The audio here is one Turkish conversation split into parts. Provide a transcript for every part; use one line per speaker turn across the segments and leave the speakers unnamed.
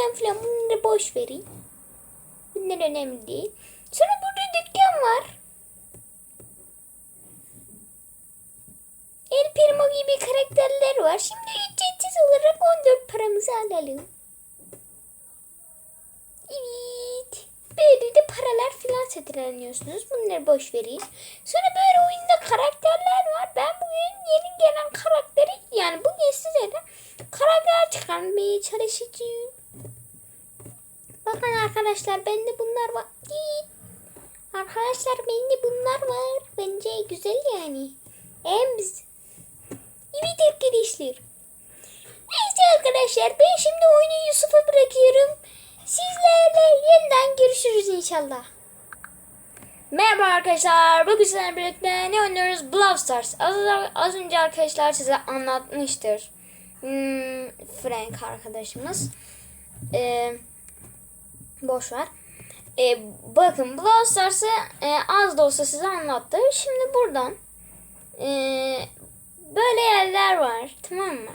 falan filan. Bunları boş verin. Bunlar önemli değil. Sonra burada dükkan var. El Primo gibi karakterler var. Şimdi ücretsiz olarak 14 paramızı alalım. Evet. Böyle de paralar filan satın. Bunları boş verin. Sonra böyle oyunda karakterler var. Ben bugün yeni gelen karakteri yani bugün size de karakter çıkarmaya çalışacağım. Bakın arkadaşlar bende bunlar var. Arkadaşlar bende bunlar var. Bence güzel yani. Hem biz. Evet arkadaşlar. Neyse arkadaşlar ben şimdi oyunu Yusuf'a bırakıyorum. Sizlerle yeniden görüşürüz inşallah. Merhaba arkadaşlar. Bugün sizlerle birlikte ne oynuyoruz? Brawl Stars. Az, az önce arkadaşlar size anlatmıştır. Hmm, Frank arkadaşımız. Ee, boş ver. Ee, bakın Brawl Stars'ı e, az da olsa size anlattı. Şimdi buradan e, böyle yerler var. Tamam mı?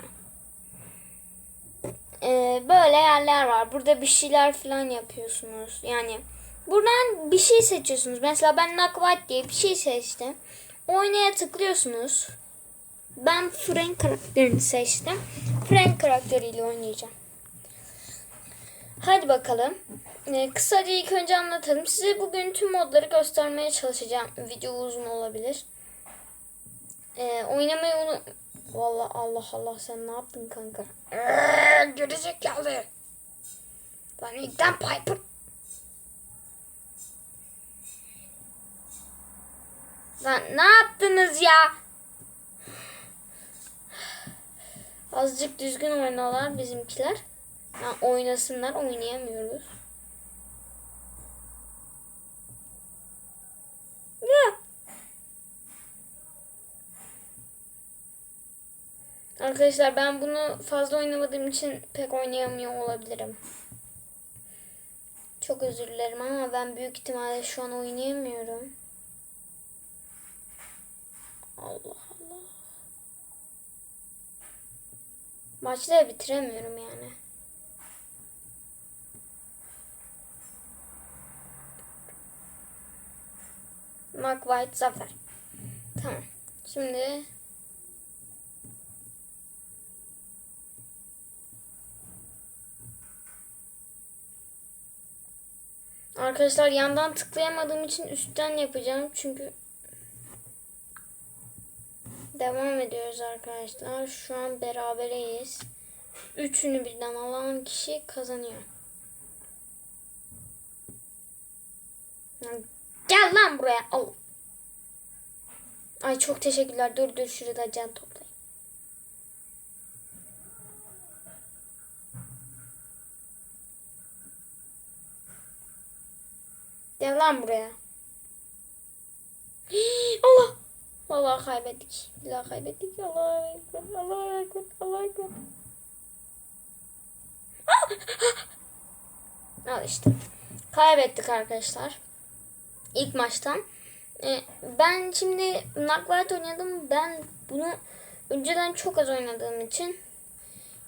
Ee, böyle yerler var. Burada bir şeyler falan yapıyorsunuz. Yani buradan bir şey seçiyorsunuz. Mesela ben Nakvat diye bir şey seçtim. Oynaya tıklıyorsunuz. Ben Frank karakterini seçtim. Frank karakteriyle oynayacağım. Hadi bakalım. Ee, kısaca ilk önce anlatalım. Size bugün tüm modları göstermeye çalışacağım. Video uzun olabilir. Ee, oynamayı unut... Vallahi Allah Allah sen ne yaptın kanka? Eee, gerizekalı. Lan ilkten Piper. Lan ne yaptınız ya? Azıcık düzgün oynalar bizimkiler. Yani oynasınlar oynayamıyoruz. Ya. Arkadaşlar ben bunu fazla oynamadığım için pek oynayamıyor olabilirim. Çok özür dilerim ama ben büyük ihtimalle şu an oynayamıyorum. Allah Allah. Maçları bitiremiyorum yani. Mark White zafer. Tamam. Şimdi Arkadaşlar yandan tıklayamadığım için üstten yapacağım. Çünkü devam ediyoruz arkadaşlar. Şu an berabereyiz. Üçünü birden alan kişi kazanıyor. Gel lan buraya. Al. Ay çok teşekkürler. Dur dur şurada can toplayayım. Gel lan buraya. Allah. Vallahi kaybettik. Billahi kaybettik. Allah ekber. Allah ekber. Allah ekber. Al işte. Kaybettik arkadaşlar. İlk maçtan. Ee, ben şimdi Nakvat oynadım. Ben bunu önceden çok az oynadığım için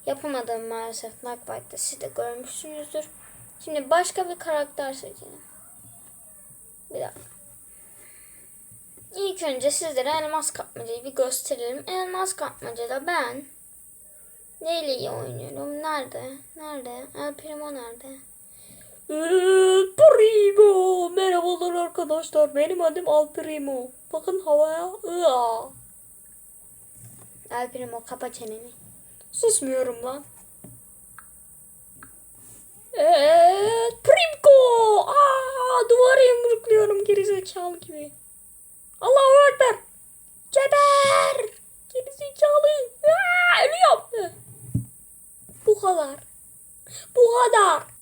yapamadım maalesef Nakvat'ta. Siz de görmüşsünüzdür. Şimdi başka bir karakter seçelim. Bir dakika. İlk önce sizlere elmas kapmacayı bir gösterelim. Elmas kapmacada ben neyle iyi oynuyorum? Nerede? Nerede? El Primo nerede? Ee, Primo. Merhabalar arkadaşlar. Benim adım Al Primo. Bakın havaya. Iaa. Primo kapa çeneni. Susmuyorum lan. Evet. Primko. Aa, duvarı yumrukluyorum gerizekalı gibi. Allahu Ekber. Geber. Gerizekalı. Aa, ölüyorum. Ee, bu kadar. Bu kadar.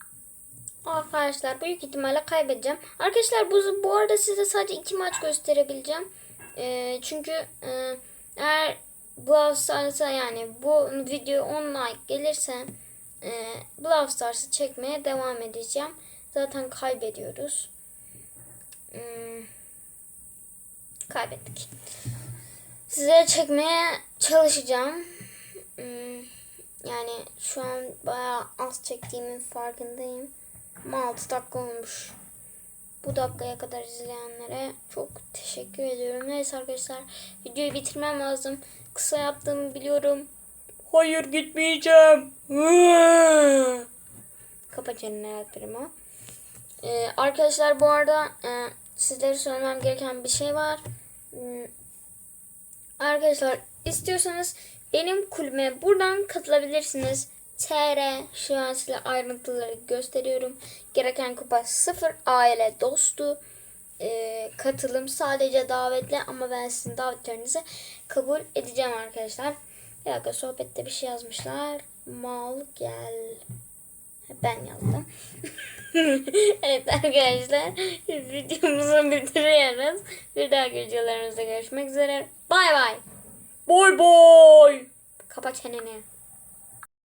Arkadaşlar büyük ihtimalle kaybedeceğim. Arkadaşlar bu, bu arada size sadece iki maç gösterebileceğim. Ee, çünkü e, eğer Brawl Stars'a yani bu video 10 like gelirse e, Brawl Stars'ı çekmeye devam edeceğim. Zaten kaybediyoruz. Hmm, kaybettik. Size çekmeye çalışacağım. Hmm, yani şu an bayağı az çektiğimin farkındayım. Ama 6 dakika olmuş. Bu dakikaya kadar izleyenlere çok teşekkür ediyorum. Neyse arkadaşlar videoyu bitirmem lazım. Kısa yaptığımı biliyorum. Hayır gitmeyeceğim. Kapa çeneni Alper'im ee, arkadaşlar bu arada e, sizlere söylemem gereken bir şey var. Hmm, Arkadaşlar istiyorsanız benim kulübe buradan katılabilirsiniz. TR şu an size ayrıntıları gösteriyorum. Gereken kupa 0 aile dostu. Ee, katılım sadece davetli ama ben sizin davetlerinizi kabul edeceğim arkadaşlar. Bir dakika sohbette bir şey yazmışlar. Mal gel. Ben yazdım. evet arkadaşlar videomuzu bitiriyoruz. Bir dahaki videolarımızda görüşmek üzere. Bay bay. Bay bay. Kapa çeneni.